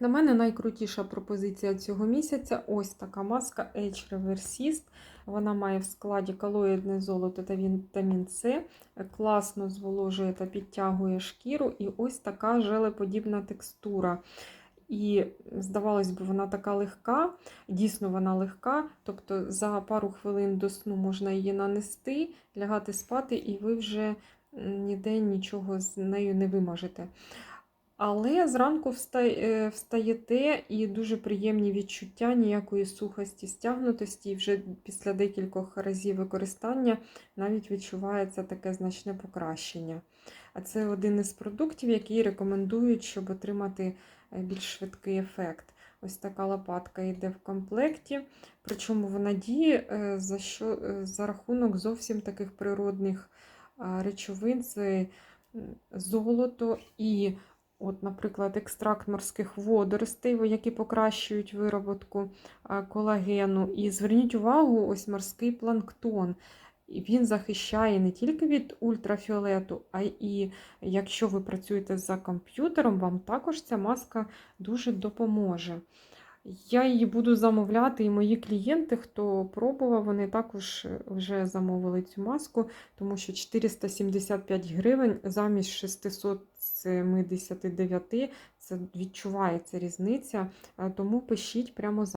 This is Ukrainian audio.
На мене найкрутіша пропозиція цього місяця ось така маска H Reversist. Вона має в складі колоїдне золото та вітамін С, класно зволожує та підтягує шкіру, і ось така желеподібна текстура. І, здавалось би, вона така легка, дійсно вона легка, тобто за пару хвилин до сну можна її нанести, лягати спати, і ви вже ніде нічого з нею не вимажете. Але зранку встаєте і дуже приємні відчуття ніякої сухості, стягнутості, і вже після декількох разів використання навіть відчувається таке значне покращення. А це один із продуктів, який рекомендують, щоб отримати е, більш швидкий ефект. Ось така лопатка йде в комплекті, причому вона діє е, за, що, е, за рахунок зовсім таких природних речовин, це золото і От, наприклад, екстракт морських водоростей, які покращують вироботку колагену. І зверніть увагу, ось морський планктон. Він захищає не тільки від ультрафіолету, а і якщо ви працюєте за комп'ютером, вам також ця маска дуже допоможе. Я її буду замовляти, і мої клієнти, хто пробував, вони також вже замовили цю маску, тому що 475 гривень замість 679, це відчувається різниця. Тому пишіть прямо зараз.